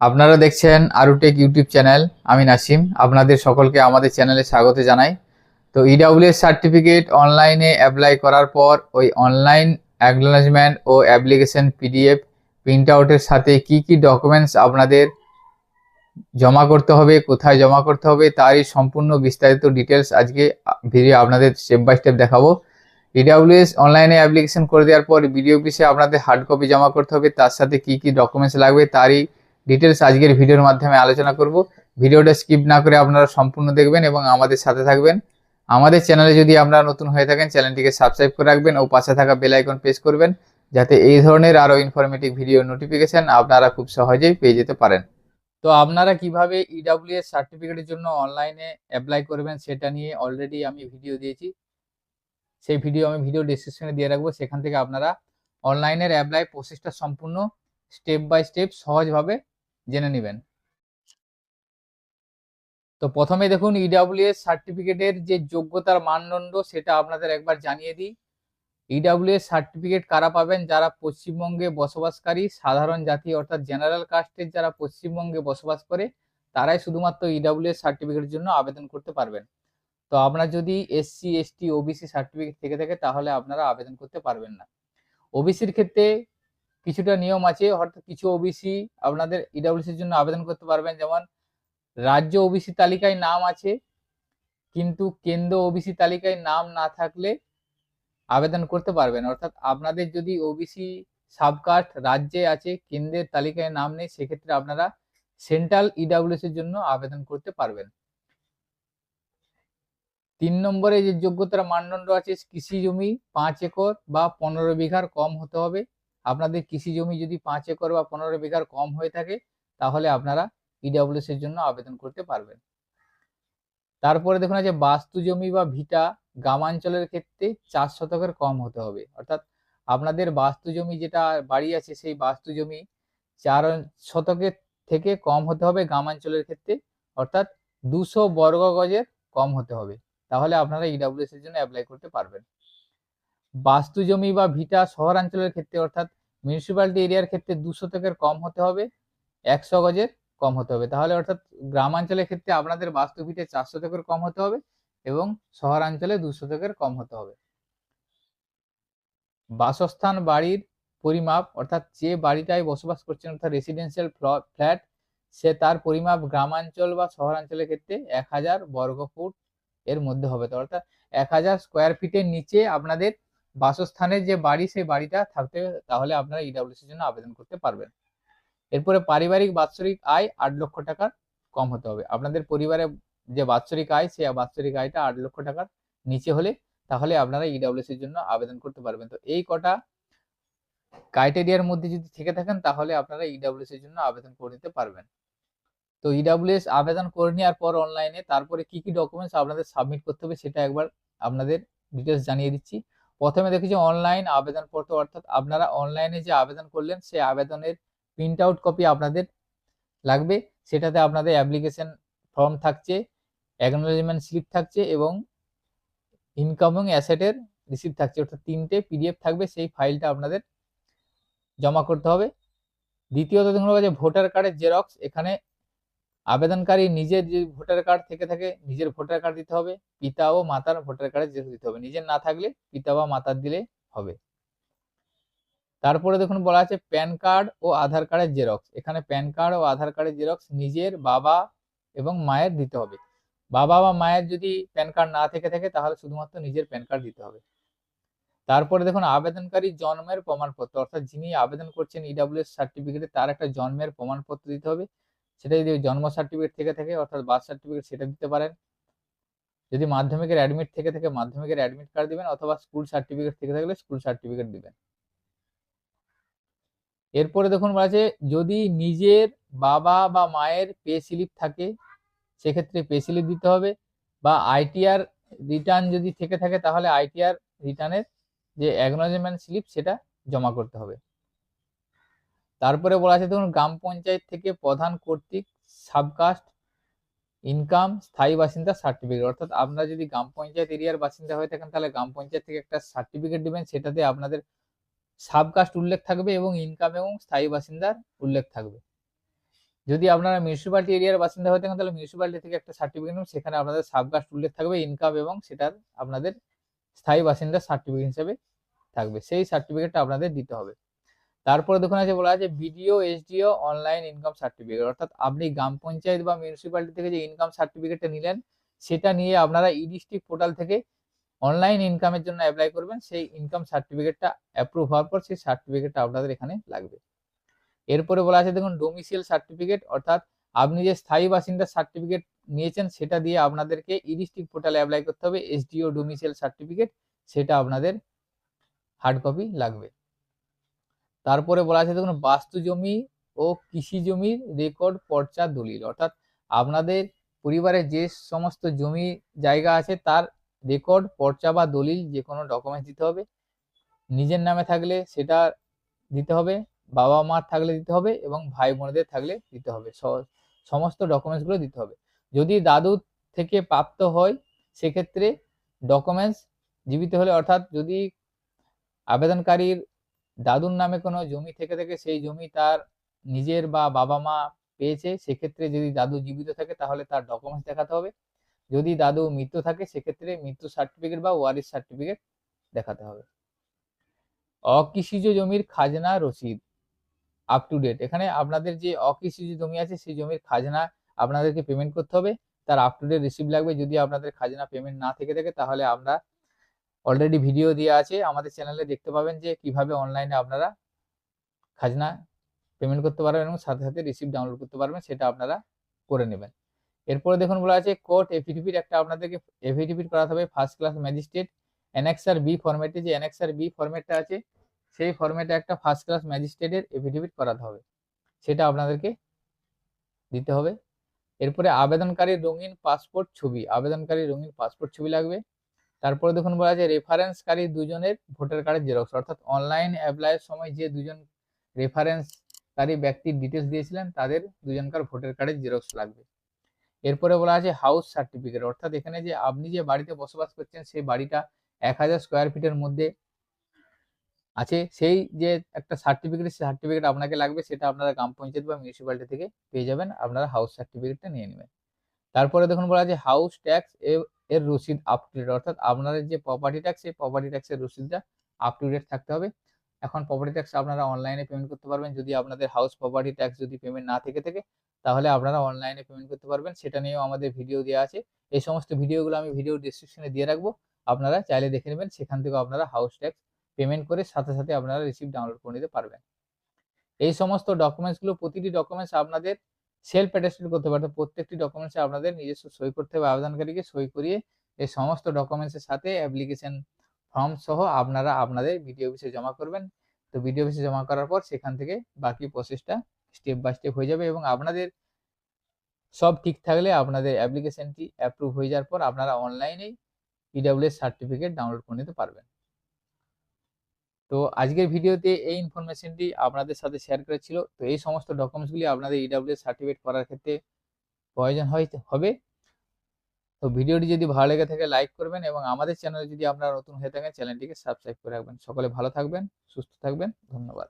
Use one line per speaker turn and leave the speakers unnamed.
আপনারা দেখছেন আরুটেক YouTube channel আমি নাসিম। আপনাদের সকলকে আমাদের চ্যানেলে স্বাগত জানাই। তো ইডাব্লিউএস সার্টিফিকেট অনলাইনে অ্যাপ্লাই করার পর ওই অনলাইন অ্যাকনোলেজমেন্ট ও অ্যাপ্লিকেশন পিডিএফ প্রিন্ট আউটের সাথে কি কি ডকুমেন্টস আপনাদের জমা করতে হবে, কোথায় জমা করতে হবে, তারই সম্পূর্ণ বিস্তারিত ডিটেলস আজকে ভিডিও আপনাদের স্টেপ বাই স্টেপ দেখাবো। ইডাব্লিউএস অনলাইনে অ্যাপ্লিকেশন করে দেওয়ার পর বিডিও অফিসে আপনাদের হার্ড কপি জমা করতে হবে, তার সাথে কি কি ডকুমেন্টস লাগবে, তারই ডিটেলস আজকের ভিডিওর মাধ্যমে আলোচনা করব। ভিডিওটা স্কিপ না করে আপনারা সম্পূর্ণ দেখবেন এবং আমাদের সাথে থাকবেন। আমাদের চ্যানেলে যদি আপনারা নতুন হয়ে থাকেন চ্যানেলটিকে সাবস্ক্রাইব করে রাখবেন ও পাশে থাকা বেল আইকন প্রেস করবেন, যাতে এই ধরনের আরও ইনফরমেটিভ ভিডিও নোটিফিকেশন আপনারা খুব সহজেই পেয়ে যেতে পারেন। তো আপনারা কীভাবে E ইডাব্লিউএস সার্টিফিকেটের জন্য অনলাইনে অ্যাপ্লাই করবেন সেটা নিয়ে অলরেডি আমি ভিডিও দিয়েছি। সেই ভিডিও আমি ভিডিও ডিসক্রিপশনে দিয়ে রাখব। সেখান থেকে আপনারা অনলাইনের অ্যাপ্লাই প্রসেসটা সম্পূর্ণ স্টেপ বাই স্টেপ সহজভাবে জেনে নেবেন। তো প্রথমে দেখুন E ইডাব্লিউএস সার্টিফিকেটের যে যোগ্যতার মানদণ্ড, সেটা আপনাদের একবার জানিয়ে দিই। E ইডাব্লিউএস সার্টিফিকেট কারা পাবেন? যারা পশ্চিমবঙ্গে বসবাসকারী, সাধারণ জাতি, অর্থাৎ জেনারেল কাস্টের যারা পশ্চিমবঙ্গে বসবাস করে, তারাই শুধুমাত্র E ইডাব্লিউএস সার্টিফিকেটের জন্য আবেদন করতে পারবেন। তো আপনার যদি এসসি এসটি ওবিসি সার্টিফিকেট থেকে থাকে, তাহলে আপনারা আবেদন করতে পারবেন না। ওবিসির ক্ষেত্রে কিছুটা নিয়ম আছে অর্থাৎ কিছু ওবিসি আপনাদের ইডাব্লিউসির জন্য আবেদন করতে পারবেন। যেমন, রাজ্য ওবিসি তালিকায় নাম আছে, কিন্তু কেন্দ্র ওবিসি তালিকায় নাম না থাকলে আবেদন করতে পারবেন। অর্থাৎ আপনাদের যদি ওবিসি সাবকাস্ট রাজ্যে আছে, কেন্দ্রের তালিকায় নাম নেই, সেক্ষেত্রে আপনারা সেন্ট্রাল ইডাব্লিউএস এর জন্য আবেদন করতে পারবেন। তিন নম্বরে যে যোগ্যতার মানদণ্ড আছে, কৃষি জমি পাঁচ একর বা পনেরো বিঘার কম হতে হবে। আপনাদের কৃষি জমি যদি পাঁচ একর বা পনেরো বিঘার কম হয়ে থাকে, তাহলে আপনারা ইডাব্লিউএস এর জন্য আবেদন করতে পারবেন। তারপরে দেখুন আছে, বাস্তু জমি বা ভিটা গ্রামাঞ্চলের ক্ষেত্রে চার শতকের কম হতে হবে। অর্থাৎ আপনাদের বাস্তু জমি যেটা বাড়ি আছে, সেই বাস্তু জমি চার শতকের থেকে কম হতে হবে গ্রামাঞ্চলের ক্ষেত্রে। অর্থাৎ দুশো বর্গ গজের কম হতে হবে। তাহলে আপনারা ইডাব্লিউএস এর জন্য অ্যাপ্লাই করতে পারবেন। বাস্তু জমি বা ভিটা শহরাঞ্চলের ক্ষেত্রে, অর্থাৎ মিউনিসিপ্যালিটি এরিয়ার ক্ষেত্রে দুশো থেকে কম হতে হবে, একশো গজের কম হতে হবে। তাহলে অর্থাৎ গ্রামাঞ্চলের ক্ষেত্রে আপনাদের বাস্তু ভিটে চারশো থেকে কম হতে হবে এবং শহরাঞ্চলে দুশো থেকে কম হতে হবে। বাসস্থান বাড়ির পরিমাপ, অর্থাৎ যে বাড়িটায় বসবাস করছেন, অর্থাৎ রেসিডেন্সিয়াল ফ্ল্যাট সে তার পরিমাপ গ্রামাঞ্চল বা শহরাঞ্চলের ক্ষেত্রে এক হাজার বর্গ ফুট এর মধ্যে হবে। তো অর্থাৎ এক হাজার স্কোয়ার ফিটের নিচে আপনাদের বাসস্থানের যে বাড়ি, সেই বাড়িটা থাকতে তাহলে আপনারা ইডাব্লিউসির জন্য আবেদন করতে পারবেন। এরপরে পারিবারিক বাৎসরিক আয় আট লক্ষ টাকার কম হতে হবে। আপনাদের পরিবারে যে বাৎসরিক আয় সেই বাৎসরিক আয়টা আট লক্ষ টাকার নিচে হলে তাহলে আপনারা ইডাব্লিউসির জন্য আবেদন করতে পারবেন। তো এই কটা ক্রাইটেরিয়ার মধ্যে যদি থেকে থাকেন, তাহলে আপনারা ইডাব্লিউএস এর জন্য আবেদন করে নিতে পারবেন। তো ইডাব্লিউএস আবেদন করে নেওয়ার পর অনলাইনে তারপরে কি কি ডকুমেন্টস আপনাদের সাবমিট করতে হবে, সেটা একবার আপনাদের ডিটেলস জানিয়ে দিচ্ছি। প্রথমে দেখেছি অনলাইন আবেদনপত্র অর্থাৎ আপনারা অনলাইনে যে আবেদন করলেন, সেই আবেদনের প্রিন্ট আউট কপি আপনাদের লাগবে। সেটাতে আপনাদের অ্যাপ্লিকেশন ফর্ম থাকছে অ্যাকনোলেজমেন্ট স্লিপ থাকছে এবং ইনকাম অ্যাসেটের রিসিপ্ট থাকছে। অর্থাৎ তিনটে পিডিএফ থাকবে, সেই ফাইলটা আপনাদের জমা করতে হবে। দ্বিতীয়ত দেখুন যে ভোটার কার্ডের জেরক্স এখানে আবেদনকারী নিজের যে ভোটার কার্ড থেকে থাকে, নিজের ভোটার কার্ড দিতে হবে, পিতা ও মাতার ভোটার জেরক্স দিতে হবে। নিজের না থাকলে পিতা বা মাতার দিলে হবে। তারপরে দেখুন বলা আছে প্যান কার্ড ও আধার কার্ডের জেরক্স। এখানে প্যান কার্ড ও আধার কার্ডের জেরক্স নিজের বাবা এবং মায়ের দিতে হবে। বাবা বা মায়ের যদি প্যান কার্ড না থেকে থাকে, তাহলে শুধুমাত্র নিজের প্যান কার্ড দিতে হবে। তারপরে দেখুন আবেদনকারী জন্মের প্রমাণপত্র। অর্থাৎ যিনি আবেদন করছেন ইডাব্লিউএস সার্টিফিকেটে তার একটা জন্মের প্রমাণপত্র দিতে হবে। সেটা যদি জন্ম সার্টিফিকেট থেকে থাকে, অর্থাৎ বার্থ সার্টিফিকেট সেটা দিতে পারেন। যদি মাধ্যমিকের অ্যাডমিট থেকে থাকে, মাধ্যমিকের অ্যাডমিট কার্ড দিবেন, অথবা স্কুল সার্টিফিকেট থেকে থাকলে স্কুল সার্টিফিকেট দিবেন। এরপরে দেখুন বলা যদি নিজের বাবা বা মায়ের পে স্লিপ থাকে, সেক্ষেত্রে পে স্লিপ দিতে হবে। বা আইটিআর রিটার্ন যদি থেকে থাকে, তাহলে আইটিআর রিটার্নের যে অ্যাকনোলেজমেন্ট স্লিপ সেটা জমা করতে হবে। তারপরে বলা আছে, দেখুন, গ্রাম পঞ্চায়েত থেকে প্রধান কর্তৃক সাবকাস্ট ইনকাম স্থায়ী বাসিন্দা সার্টিফিকেট। অর্থাৎ আপনারা যদি গ্রাম পঞ্চায়েত এরিয়ার বাসিন্দা হয়ে থাকেন, তাহলে গ্রাম পঞ্চায়েত থেকে একটা সার্টিফিকেট দিবেন, সেটাতে আপনাদের সাবকাস্ট উল্লেখ থাকবে এবং ইনকাম এবং স্থায়ী বাসিন্দার উল্লেখ থাকবে। যদি আপনারা মিউনিসিপ্যালিটি এরিয়ার বাসিন্দা হয়ে থাকেন, তাহলে মিউনিসিপ্যালিটি থেকে একটা সার্টিফিকেট নেবেন সেখানে আপনাদের সাবকাস্ট উল্লেখ থাকবে, ইনকাম এবং সেটার আপনাদের স্থায়ী বাসিন্দা সার্টিফিকেট হিসেবে থাকবে। সেই সার্টিফিকেটটা আপনাদের দিতে হবে। তারপরে দেখুন আছে বলা আছে BDO SDO online income certificate অর্থাৎ আপনি গ্রাম পঞ্চায়েত বা মিউনিসিপ্যালিটি থেকে যে ইনকাম সার্টিফিকেটটা নিলেন, সেটা নিয়ে আপনারা ই ডিস্ট্রিক্ট পোর্টাল থেকে অনলাইন ইনকামের জন্য অ্যাপ্লাই করবেন। সেই ইনকাম সার্টিফিকেটটা অ্যাপ্রুভ হওয়ার পর সেই সার্টিফিকেটটা আপনাদের এখানে লাগবে। এরপরে বলা আছে দেখুন ডোমিসিয়াল সার্টিফিকেট অর্থাৎ আপনি যে স্থায়ী বাসিন্দার সার্টিফিকেট নিয়েছেন, সেটা দিয়ে আপনাদেরকে ই ডিস্ট্রিক্ট পোর্টালে অ্যাপ্লাই করতে হবে। এসডিও ডোমিসিয়াল সার্টিফিকেট সেটা আপনাদের হার্ড কপি লাগবে। তারপরে বলা আছে দেখুন, বাস্তু জমি ও কৃষি জমির রেকর্ড পর্চা দলিল। অর্থাৎ আপনাদের পরিবারে যে সমস্ত জমি জায়গা আছে, তার রেকর্ড পর্চা বা দলিল যে কোনো ডকুমেন্টস দিতে হবে। নিজের নামে থাকলে সেটা দিতে হবে, বাবা মার থাকলে দিতে হবে এবং ভাই বোনদের থাকলে দিতে হবে। সমস্ত ডকুমেন্টসগুলো দিতে হবে। যদি দাদু থেকে প্রাপ্ত হয়, সেক্ষেত্রে ডকুমেন্টস জীবিত হলে, অর্থাৎ যদি আবেদনকারীর দাদুর নামে কোনো জমি থেকে থেকে সেই জমি তার নিজের বা বাবা মা পেয়েছে, সেক্ষেত্রে যদি দাদু জীবিত থাকে তাহলে তার ডকুমেন্টস দেখাতে হবে। যদি দাদু মৃত্যু থাকে, সেক্ষেত্রে মৃত্যু সার্টিফিকেট বা ওয়ারিস সার্টিফিকেট দেখাতে হবে। অকৃষিজ জমির খাজনা রসিদ আপ টু ডেট এখানে আপনাদের যে অকৃষিজ জমি আছে, সেই জমির খাজনা আপনাদেরকে পেমেন্ট করতে হবে। তার আপ টু ডেট রিসিভ লাগবে। যদি আপনাদের খাজনা পেমেন্ট না থেকে থাকে, তাহলে আমরা অলরেডি ভিডিও দেওয়া আছে, আমাদের চ্যানেলে দেখতে পাবেন যে কীভাবে অনলাইনে আপনারা খাজনা পেমেন্ট করতে পারবেন এবং সাথে সাথে রিসিপ্ট ডাউনলোড করতে পারবেন, সেটা আপনারা করে নেবেন। এরপরে দেখুন বলা আছে কোর্ট এফিডেভিট একটা আপনাদেরকে এফিডেভিট করাতে হবে first class magistrate annexure B ফরম্যাটে যে এনএক্সআর বি ফরম্যাটটা আছে, সেই ফরম্যাটে একটা ফার্স্ট ক্লাস ম্যাজিস্ট্রেটের এফিডেভিট করাতে হবে, সেটা আপনাদেরকে দিতে হবে। এরপরে আবেদনকারীর রঙিন পাসপোর্ট ছবি, আবেদনকারীর রঙিন পাসপোর্ট ছবি লাগবে। তারপরে দেখুন বলা আছে রেফারেন্সকারী দুজনের ভোটার কার্ডের জেরক্স অর্থাৎ অনলাইন অ্যাপ্লাইয়ের সময় যে দুজন রেফারেন্সকারী ব্যক্তির ডিটেলস দিয়েছিলেন, তাদের দুজনকার ভোটার কার্ডের জেরক্স লাগবে। এরপরে বলা আছে হাউস সার্টিফিকেট অর্থাৎ এখানে যে আপনি যে বাড়িতে বসবাস করছেন, সেই বাড়িটা এক হাজার স্কোয়ার ফিটের মধ্যে আছে। সেই যে একটা সার্টিফিকেট সেই সার্টিফিকেট আপনাকে লাগবে, সেটা আপনারা গ্রাম পঞ্চায়েত বা মিউনিসিপ্যালিটি থেকে পেয়ে যাবেন। আপনারা হাউস সার্টিফিকেটটা নিয়ে নেবেন। তারপরে দেখুন বলা আছে হাউস ট্যাক্স এর রসিদ আপ টু ডেট অর্থাৎ আপনাদের যে প্রপার্টি ট্যাক্স এই প্রপার্টি ট্যাক্সের রসিদটা আপ টু ডেট থাকতে হবে। এখন প্রপার্টি ট্যাক্স আপনারা অনলাইনে পেমেন্ট করতে পারবেন। যদি আপনাদের হাউস প্রপার্টি ট্যাক্স যদি পেমেন্ট না থেকে থাকে, তাহলে আপনারা অনলাইনে পেমেন্ট করতে পারবেন। সেটা নিয়েও আমাদের ভিডিও দেওয়া আছে। এই সমস্ত ভিডিওগুলো আমি ভিডিও ডিসক্রিপশনে দিয়ে রাখব। আপনারা চাইলে দেখে নেবেন, সেখান থেকে আপনারা হাউস ট্যাক্স পেমেন্ট করে সাথে সাথে আপনারা রিসিপ্ট ডাউনলোড করে নিতে পারবেন। এই সমস্ত ডকুমেন্টসগুলো প্রতিটি ডকুমেন্টস আপনাদের সেলফ অ্যাটেস্টেড করতে পারবে প্রত্যেকটি ডকুমেন্টসে আপনাদের নিজস্ব সই করতে হবে, আবেদনকারীকে সই করিয়ে এই সমস্ত ডকুমেন্টসের সাথে অ্যাপ্লিকেশন ফর্ম সহ আপনারা আপনাদের বিডিও অফিসে জমা করবেন। তো বিডিও অফিসে জমা করার পর সেখান থেকে বাকি প্রসেসটা স্টেপ বাই স্টেপ হয়ে যাবে এবং আপনাদের সব ঠিক থাকলে আপনাদের অ্যাপ্লিকেশনটি অ্যাপ্রুভ হয়ে যাওয়ার পর আপনারা অনলাইনেই ইডাব্লিউএস সার্টিফিকেট ডাউনলোড করে নিতে পারবেন। তো আজকের ভিডিওতে এই ইনফরমেশনটি আপনাদের সাথে শেয়ার করেছিল। তো এই সমস্ত ডকুমেন্টসগুলি আপনাদের ইডাব্লিউ সার্টিফিকেট করার ক্ষেত্রে প্রয়োজন হয়, হবে। তো ভিডিওটি যদি ভালো লেগে থাকে লাইক করবেন এবং আমাদের চ্যানেলে যদি আপনারা নতুন হয়ে থাকেন চ্যানেলটিকে সাবস্ক্রাইব করে রাখবেন। সকলে ভালো থাকবেন, সুস্থ থাকবেন। ধন্যবাদ।